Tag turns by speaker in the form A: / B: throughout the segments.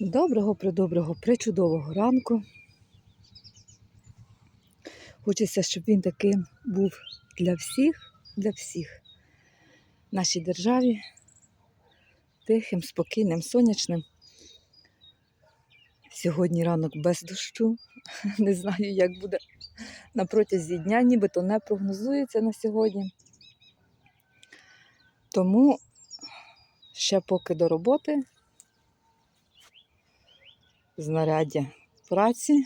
A: Доброго, придоброго, причудового ранку. Хочеться, щоб він таким був для всіх, для всіх в нашій державі, тихим, спокійним, сонячним. Сьогодні ранок без дощу. Не знаю, як буде на протязі дня, нібито не прогнозується на сьогодні. Тому ще поки до роботи знаряддя праці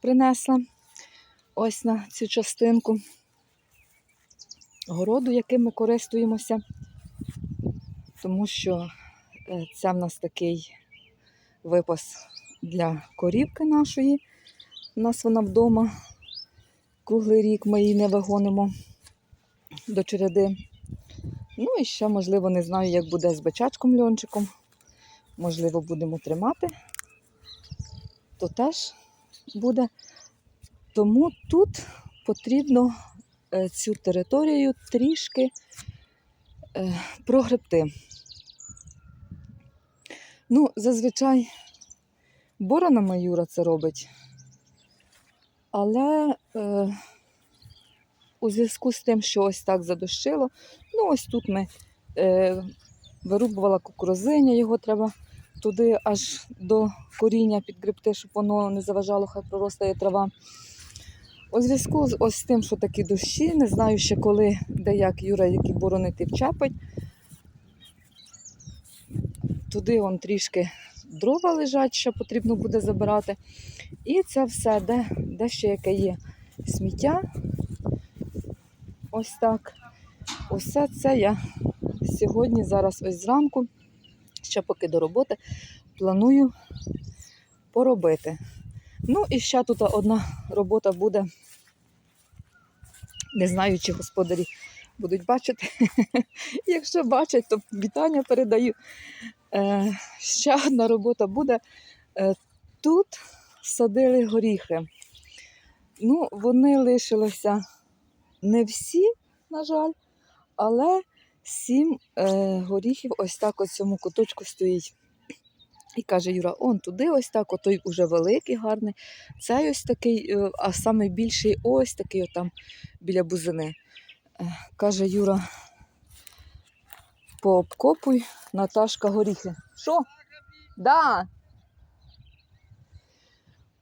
A: принесла ось на цю частинку городу, яким ми користуємося, тому що е, це в нас такий випас для корівки нашої. У нас вона вдома. Круглий рік ми її не вигонимо до череди. Ну і ще, можливо, не знаю, як буде з бичачком льончиком. Можливо, будемо тримати то теж буде. Тому тут потрібно е, цю територію трішки е, прогребти. Ну, зазвичай борона Маюра це робить, але е, у зв'язку з тим, що ось так задощило, ну ось тут ми е, вирубувала кукурузиня, його треба туди аж до коріння підгребти, щоб воно не заважало, хай проростає трава. У зв'язку з ось тим, що такі дощі, не знаю ще коли, де як Юра, які боронити вчепить. Туди вон трішки дрова лежать, що потрібно буде забирати. І це все, де, де ще яке є сміття. Ось так. Усе це я сьогодні, зараз ось зранку ще поки до роботи, планую поробити. Ну і ще тут одна робота буде. Не знаю, чи господарі будуть бачити. Якщо бачать, то вітання передаю. Е, ще одна робота буде. Е, тут садили горіхи. Ну, вони лишилися не всі, на жаль, але сім е, горіхів ось так ось цьому куточку стоїть. І каже Юра, он туди ось так, отой уже великий, гарний. Цей ось такий, е, а саме більший ось такий отам біля бузини. Е, каже Юра, пообкопуй Наташка горіхи. Що? Да.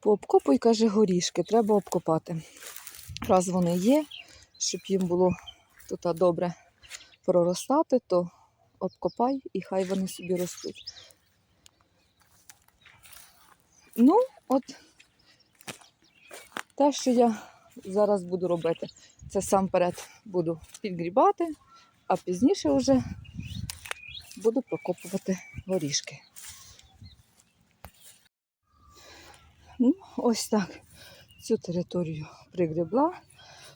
A: Пообкопуй, каже, горішки, треба обкопати. Раз вони є, щоб їм було тут добре проростати, то обкопай і хай вони собі ростуть. Ну, от те, що я зараз буду робити, це сам перед буду підгрібати, а пізніше вже буду прокопувати горішки. Ну, ось так цю територію пригрібла,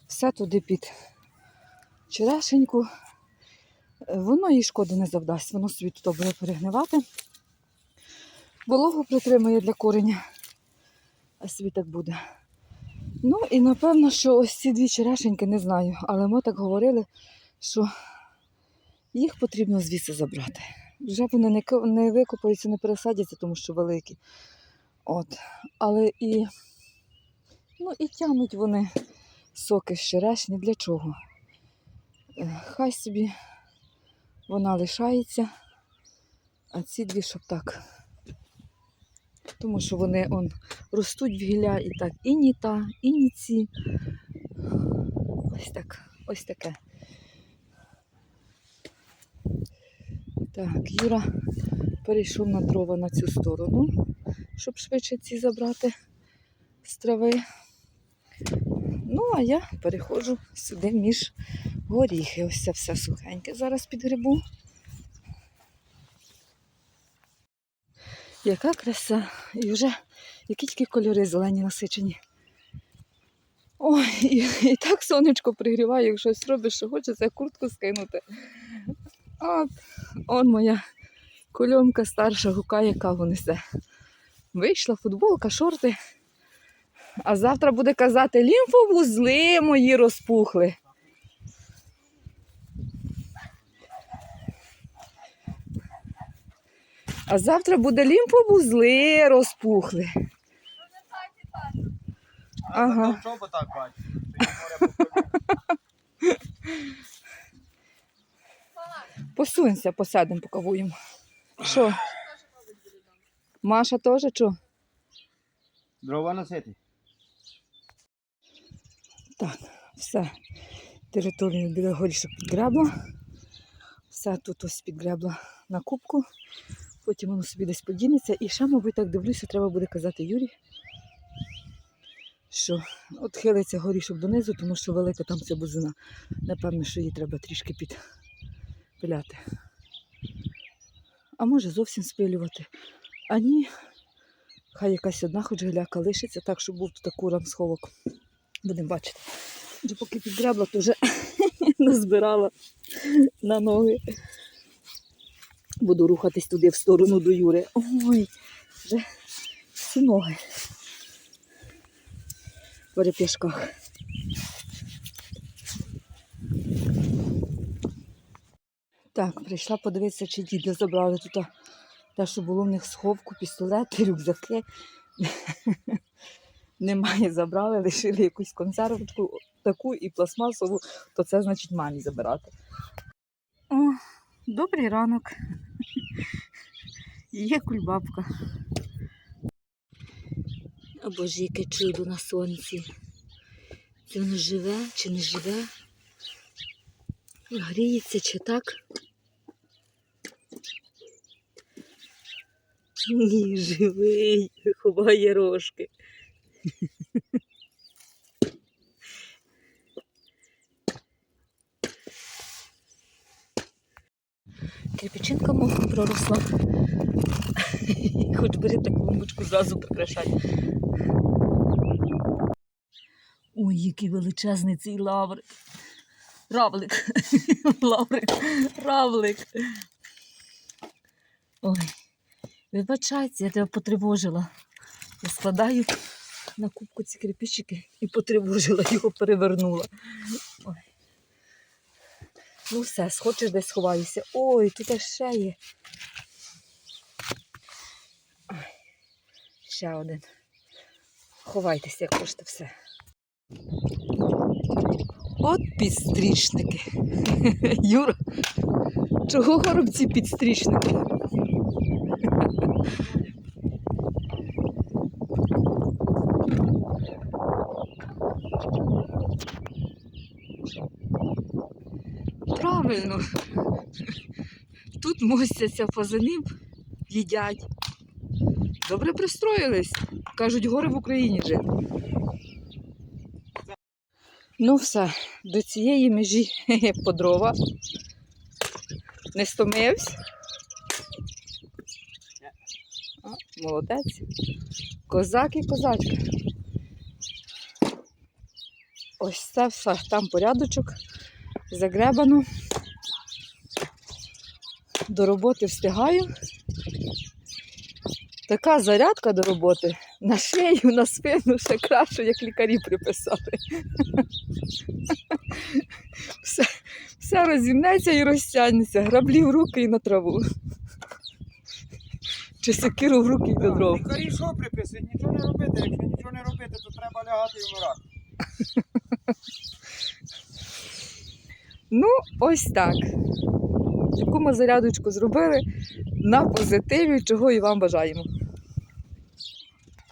A: все туди під черешеньку. Воно їй шкоди не завдасть, воно собі тут буде перегнивати. Вологу притримує для кореня, а собі буде. Ну і напевно, що ось ці дві черешеньки не знаю, але ми так говорили, що їх потрібно звідси забрати. Вже вони не, викопаються, не пересадяться, тому що великі. От. Але і, ну, і тягнуть вони соки з черешні. Для чого? Е, Хай собі вона лишається, а ці дві, щоб так. Тому що вони он, ростуть в гілля і так і ні та, і ні ці. Ось так, ось таке. Так, Юра перейшов на дрова на цю сторону, щоб швидше ці забрати з трави. Ну, а я переходжу сюди між горіхи. Ось це все сухеньке. Зараз підгребу. Яка краса. І вже які тільки кольори зелені насичені. Ой, і, і так сонечко пригріває, як щось робиш, що хочеться куртку скинути. От, он моя кульомка старша гукає, каву несе. Вийшла футболка, шорти. А завтра буде казати, лімфовузли мої розпухли. А завтра буде лімфовузли розпухли. Ага. Посунься, посядемо, покавуємо. Що? Маша теж що?
B: Дрова носити.
A: Так, все. Територію біля горішок підгребла. Все тут ось підгребла на кубку. Потім воно собі десь подінеться. І ще, мабуть, так дивлюся, треба буде казати Юрі, що от хилиться горішок донизу, тому що велика там ця бузина. Напевно, що її треба трішки підпиляти. А може зовсім спилювати. А ні, хай якась одна хоч гіляка лишиться, так, щоб був тут курам сховок. Будемо бачити. Поки підгребла, то вже назбирала на ноги. Буду рухатись туди в сторону до Юри. Ой, вже всі ноги в перепішках. Так, прийшла подивитися, чи діди забрали тут те, що було в них сховку, пістолети, рюкзаки. Немає, забрали, лишили якусь консервочку таку і пластмасову, то це значить мамі забирати. О, добрий ранок. Є кульбабка. О боже, яке чудо на сонці. Це воно живе чи не живе? Гріється чи так? Ні, живий, ховає рожки. Кирпичинка мохом проросла. Хоч бери таку клумбочку зразу прикрашай. Ой, який величезний цей лаврик. Равлик. Лаврик. Равлик. Ой, вибачайте, я тебе потривожила. Я складаю на кубку ці кирпичики і потривожила, його перевернула. Ой. Ну все, схочеш десь сховаюся. Ой, тут ще є. Ще один. Ховайтеся, як хочете все. От підстрічники. Юра, чого горобці підстрічники? Правильно. Тут мостяться фазанів, їдять. Добре пристроїлись. Кажуть, гори в Україні жити. Ну все, до цієї межі по дрова. Не стомився? Молодець. Козак і козачка. Ось це все. Там порядочок. Загребано. До роботи встигаю. Така зарядка до роботи. На шию, на спину ще краще, як лікарі приписали. Все, все розімнеться і розтягнеться. Граблі в руки і на траву. Чи секиру в руки і до дров.
B: Лікарі що приписують? Нічого не робити. Якщо нічого не робити, то треба лягати і вмирати.
A: Ну, ось так. Таку ми зарядочку зробили на позитиві, чого і вам бажаємо.